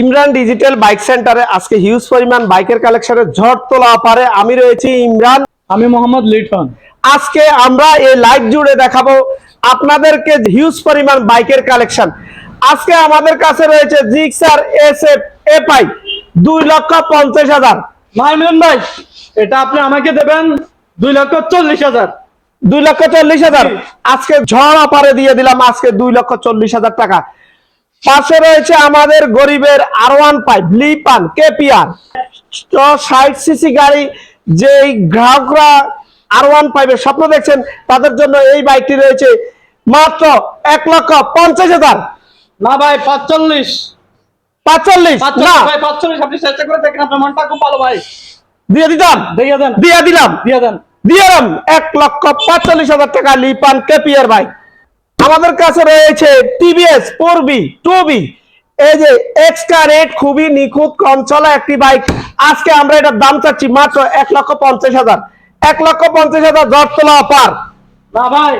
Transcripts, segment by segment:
Imran digital bike সেন্টারে আজকে huge পরিমাণ বাইকের কালেকশনে ঝড় তোলা পারে আমি রয়েছি ইমরান। আমি মোহাম্মদ লিটন। আজকে আমরা এই লাইভ জুড়ে দেখাবো আপনাদেরকে হিউজ পরিমাণ বাইকের কালেকশন আজকে আমাদের কাছে রয়েছে জিক্সার এস এফ এফআই দুই লক্ষ পঞ্চাশ হাজার। মাইমিলন ভাই এটা আপনি আমাকে দেবেন দুই লক্ষ চল্লিশ হাজার। দুই লক্ষ চল্লিশ হাজার। আজকে ঝড় অপারে দিয়ে দিলাম আজকে দুই লক্ষ চল্লিশ হাজার টাকা। পাশে রয়েছে আমাদের গরিবের আর ওয়ান ফাইভ লিপান কেপিআর ষাট সিসি গাড়ি যে গ্রাহকরা আর ওয়ান ফাইভের স্বপ্ন দেখছেন তাদের জন্য এই বাইকটি রয়েছে মাত্র এক লক্ষ পঞ্চাশ হাজার। না ভাই পাঁচচল্লিশ। পাঁচচল্লিশ? ভাই পাঁচচল্লিশ আপনি চেষ্টা করে দেখেন আপনার মনটা খুব ভালো ভাই। দিয়ে দিতাম? দিয়ে দেন। দিয়ে দিলাম? দিয়ে দেন। দিয়ে এক লক্ষ পাঁচচল্লিশ হাজার টাকা লিপান কেপিআর বাইক। আমাদের কাছে রয়েছে TVS four B two B. এই যে এক্সট্রা রেট খুবই নিখুঁত কম চলা একটি বাইক আজকে আমরা এটার দাম চাচ্ছি মাত্র এক লক্ষ পঞ্চাশ হাজার। এক লক্ষ পঞ্চাশ হাজার দশ তোলা পার না ভাই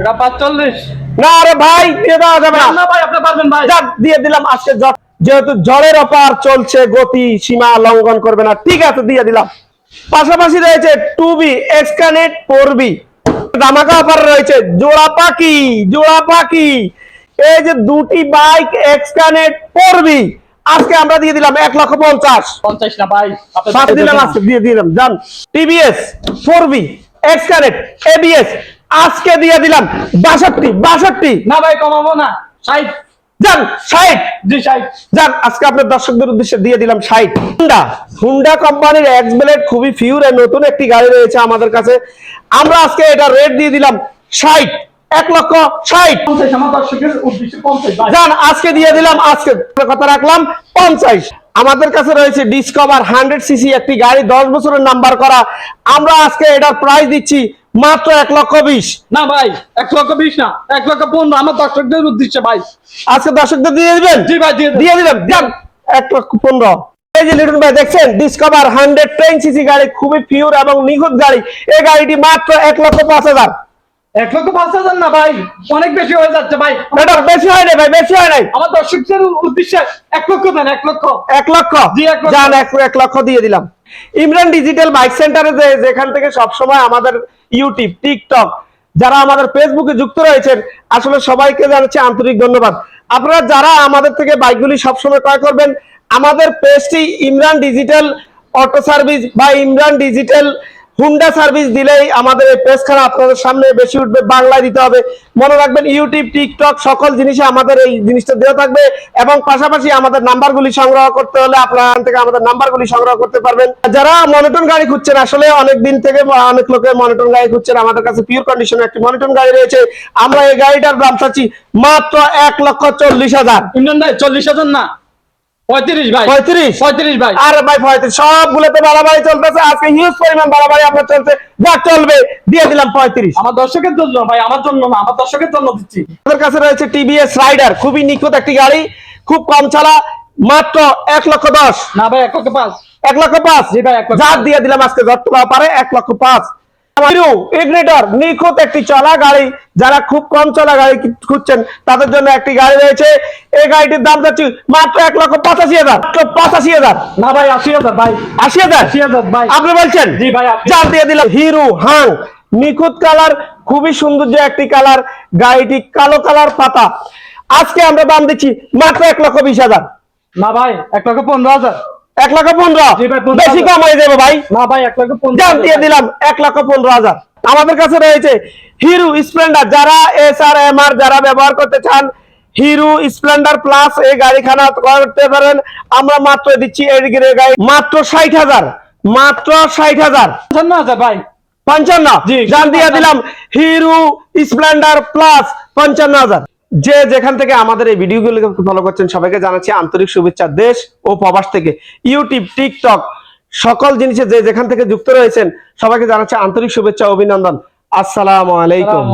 এটা পাঁচচল্লিশ। না আরে ভাই দিয়ে দেওয়া যাবে না। ভাই আপনি পারবেন ভাই। যাক, দিয়ে দিলাম আজকে যেহেতু জলের অপার চলছে গতি সীমা লঙ্ঘন করবে না। ঠিক আছে দিয়ে দিলাম। পাশাপাশি রয়েছে টু বি এক্সকানেট ফোর বি ধামাকা অফার রয়েছে। জোড়া পাখি জোড়া পাখি। এই যে দুটি বাইক এক্সকানেট পড়বি আজকে আমরা দিয়ে দিলাম এক লক্ষ পঞ্চাশ। পঞ্চাশ না ভাই সাত দিলাম। আজকে দিয়ে দিলাম। জান টিভিএস ফোর বি এক্সকানেট এবিএস আজকে দিয়ে দিলাম বাষট্টি বাষট্টি। না ভাই কমাবো না। ষাট। যান ষাট জি ষাট যান আজকে আপনার দর্শকদের উদ্দেশ্যে দিয়ে দিলাম ষাট হুন্ডা হুন্ডা কোম্পানির এক্স ব্লেড খুবই ফিউর নতুন একটি গাড়ি রয়েছে আমাদের কাছে। আমরা আজকে এটা রেট দিয়ে দিলাম ষাট এক লক্ষ ষাট যান আজকে দিয়ে দিলাম আজকে কথা রাখলাম পঞ্চাশ। আমাদের কাছে রয়েছে ডিসকভার হান্ড্রেড সিসি একটি গাড়ি দশ বছরের নাম্বার করা। আমরা আজকে এটার প্রাইস দিচ্ছি মাত্র এক লক্ষ বিশ। না ভাই এক লক্ষ বিশ না এক লক্ষ পনেরো আমার দর্শকদের উদ্দেশ্যে ভাই। আজকে দর্শকদের দিয়ে দিবেন? জি ভাই দিয়ে দিলাম যান এক লক্ষ পনেরো। এই যে লিটন ভাই দেখছেন? ডিসকভার হান্ড্রেড টেন সিসি গাড়ি খুবই পিওর এবং নিখুঁত গাড়ি। এই গাড়িটি মাত্র এক লক্ষ পাঁচ হাজার। এক লক্ষ পাঁচ হাজার না ভাই? অনেক বেশি হয়ে যাচ্ছে ভাই। এটা বেশি হয় নাই ভাই বেশি হয় নাই। আমার দর্শকদের উদ্দেশ্যে এক লক্ষ দেন এক লক্ষ। এক লক্ষ? জি, এক লক্ষ। যান এক লক্ষ দিয়ে দিলাম। ইমরান ডিজিটাল বাইক সেন্টারে যে যেখান থেকে সবসময় আমাদের ইউটিউব টিকটক যারা আমাদের ফেসবুকে যুক্ত রয়েছেন আসলে সবাইকে জানাচ্ছি আন্তরিক ধন্যবাদ। আপনারা যারা আমাদের থেকে বাইকগুলি সবসময় ক্রয় করবেন আমাদের পেজটি ইমরান ডিজিটাল অটো সার্ভিস বা ইমরান ডিজিটাল হুন্ডা সার্ভিস দিলেই আমাদের এই পেজখানা আপনাদের সামনে বেশি উঠবে, বাংলায় দিতে হবে। মনে রাখবেন ইউটিউব টিকটক সকল জিনিসে আমাদের এই জিনিসটা দেওয়া থাকবে এবং পাশাপাশি আমাদের নাম্বারগুলি সংগ্রহ করতে হলে আপনারা থেকে আমাদের নাম্বারগুলি সংগ্রহ করতে পারবেন। যারা মনিটন গাড়ি খুঁজছেন, আসলে অনেক দিন থেকে অনেক লোকে মনিটন গাড়ি খুঁজছেন, আমাদের কাছে পিওর কন্ডিশনে একটি মনিটন গাড়ি রয়েছে। আমরা এই গাড়িটার দাম চাচ্ছি মাত্র এক লক্ষ চল্লিশ হাজার। চল্লিশ হাজার না? পঁয়ত্রিশ ভাই। পঁয়ত্রিশ? পঁয়ত্রিশ ভাই। আরে ভাই পঁয়ত্রিশ। সবগুলোতে বাড়াবাড়ি চলতেছে। আজকে হিউজ পরিমাণ বাড়াবাড়ি আপনার চলছে। যা চলবে দিয়ে দিলাম পঁয়ত্রিশ। আমার দর্শকের জন্য ভাই আমার জন্য না আমার দর্শকের জন্য দিচ্ছি। আমাদের কাছে রয়েছে টিভিএস রাইডার খুবই নিখুঁত একটি গাড়ি খুব কম ছাড়া মাত্র এক লক্ষ দশ। না ভাই এক লক্ষ পাঁচ। এক লক্ষ পাঁচ। জি ভাই, এক লক্ষ দিয়ে দিলাম আজকে যত পারে এক লক্ষ পাঁচ। হিরো ইগনিটর নিখুঁত একটি চলা গাড়ি যারা খুব কম চলা গাড়ি খুঁজছেন তাদের জন্য একটি গাড়ি রয়েছে। এই গাড়িটির দাম যাচ্ছে মাত্র এক লক্ষ পঁচাশি হাজার। পঁচাশি হাজার। না ভাই আশি হাজার ভাই। আশি হাজার? আশি হাজার ভাই। আপনি বলছেন? জি ভাই, যা দিয়ে দিলাম। হিরো হাং নিখুঁত কালার খুবই সৌন্দর্য একটি কালার। গাড়িটি কালো কালার পাতা। আজকে আমরা দাম দিচ্ছি মাত্র এক লক্ষ বিশ হাজার। না ভাই এক লক্ষ পনেরো হাজার। এক লক্ষ পনেরো। বেশি। কম হয়ে যাবে ভাই। না ভাই এক লক্ষ পনেরো দিয়ে দিলাম এক লক্ষ পনেরো হাজার। আমাদের কাছে রয়েছে হিরো স্প্লেন্ডার। যারা এস আর এম আর যারা ব্যবহার করতে চান হিরো স্প্লেন্ডার প্লাস এই গাড়িখানা করতে পারেন। আমরা মাত্র দিচ্ছি এই গাড়ি। মাত্র ষাট হাজার। মাত্র ষাট হাজার। পঞ্চান্ন হাজার ভাই। পঞ্চান্ন? জি, দাম দিয়ে দিলাম হিরো স্প্লেন্ডার প্লাস পঞ্চান্ন হাজার। যে যেখান থেকে আমাদের এই ভিডিওগুলো ফলো করছেন, সবাইকে জানাচ্ছি আন্তরিক শুভেচ্ছা দেশ ও প্রবাস থেকে। ইউটিউব টিকটক সকল জিনিসে যে যেখান থেকে যুক্ত রয়েছেন, সবাইকে জানাচ্ছি আন্তরিক শুভেচ্ছা অভিনন্দন। আসসালামু আলাইকুম।